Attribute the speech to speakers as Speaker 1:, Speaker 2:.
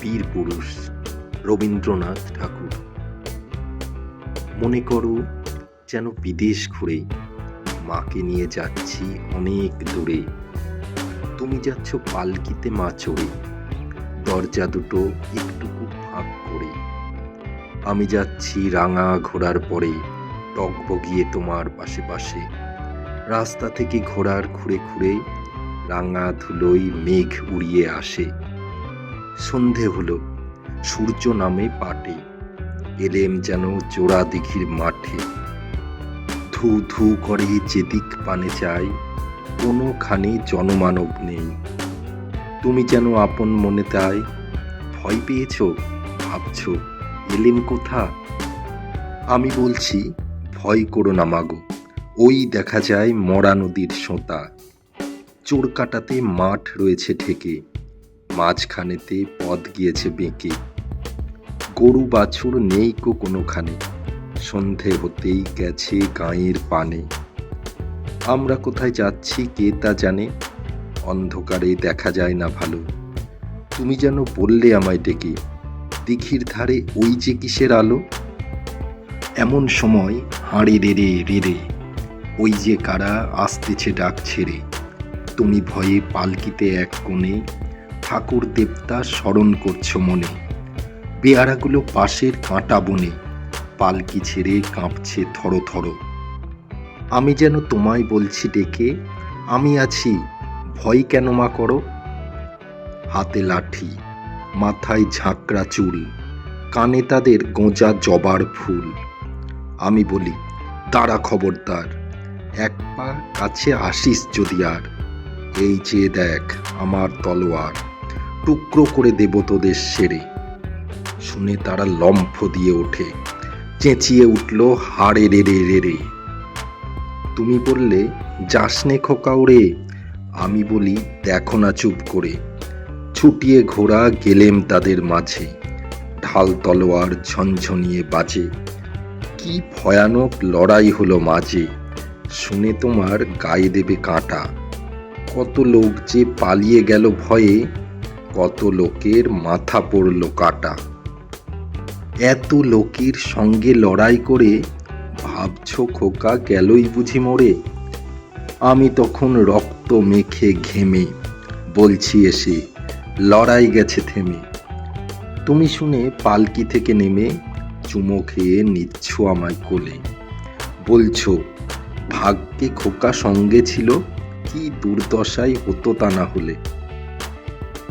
Speaker 1: বীর পুরুষ রবীন্দ্রনাথ ঠাকুর। মনে করো যেন বিদেশ ঘুরে মাকে নিয়ে যাচ্ছি অনেক দূরে। তুমি যাচ্ছ পালকিতে মা চড়ে, দরজা দুটো একটুকু ফাঁক করে। আমি যাচ্ছি রাঙা ঘোড়ার পরে টকবগিয়ে তোমার পাশে পাশে। রাস্তা থেকে ঘোড়ার খুঁড়ে খুঁড়ে রাঙা ধুলোই মেঘ উড়িয়ে আসে। সন্ধে হলো, সূর্য নামে পাটে, এলেম যেন জোড়া দিঘির মাঠে। ধু ধু করে যেদিক পানে চাই কোনোখানে জনমানব নেই। তুমি যেন আপন মনে তাই, ভয় পেয়েছ, ভাবছ, এলেম কোথা? আমি বলছি, ভয় করো না মাগো, ওই দেখা যায় মরা নদীর সোঁতা। চোর কাটাতে মাঠ রয়েছে ঠেকে মাঝখানেতে পথ গিয়েছে বেঁকে। গরু বাছুর নেই কো কোনোখানে। সন্ধে হতেই গেছে গাঁয়ের পানে। আমরা কোথায় যাচ্ছি কে তা জানে? অন্ধকারে দেখা যায় না ভালো। তুমি যেন বললে আমায় ডেকে, দিঘির ধারে ওই যে কিসের আলো? এমন সময় হাঁড়ে রেড়ে রেড়ে ওই যে কারা আসতেছে ডাক ছেড়ে। তুমি ভয়ে পালকিতে এক কোণে ঠাকুর দেবতা স্মরণ করছ মনে। পেয়ারাগুলো পাশের কাঁটা বনে, পালকি ছেড়ে কাঁপছে থরো থরো। আমি যেন তোমায় বলছি ডেকে, আমি আছি, ভয় কেন মা করো? হাতে লাঠি, মাথায় ঝাঁকড়া চুল, কানে তাদের গোঁজা জবার ফুল। আমি বলি, দাঁড়া খবরদার, এক পা কাছে আসিস যদি আর, এই যে দেখ আমার তলোয়ার। টুকরো করে দেব তোদের সেরে। শুনে তারা লম্ফ দিয়ে ওঠে। চেঁচিয়ে উঠল, হাড়ে রেড়ে রেড়ে তুমি বললে যাসনে খোকা ওরে। আমি বলি, দেখো না চুপ করে। ছুটিয়ে ঘোড়া গেলেম তাদের মাঝে। ঢাল তলোয়ার ঝনঝনিয়ে বাজে। কি ভয়ানক লড়াই হলো মাঝে। শুনে তোমার গায়ে দেবে কাঁটা। কত লোক যে পালিয়ে গেল ভয়ে কত লোকের মাথা পড়ল কাটা। এত লোকের সঙ্গে লড়াই করে ভাবছ খোকা গেলই বুঝি মোড়ে আমি তখন রক্ত মেখে ঘেমে বলছি এসে, লড়াই গেছে থেমে। তুমি শুনে পালকি থেকে নেমে চুমো খেয়ে নিচ্ছ আমায় কোলে। বলছো, ভাগ্যে খোকা সঙ্গে ছিল, কি দুর্দশাই হতো তা না হলে।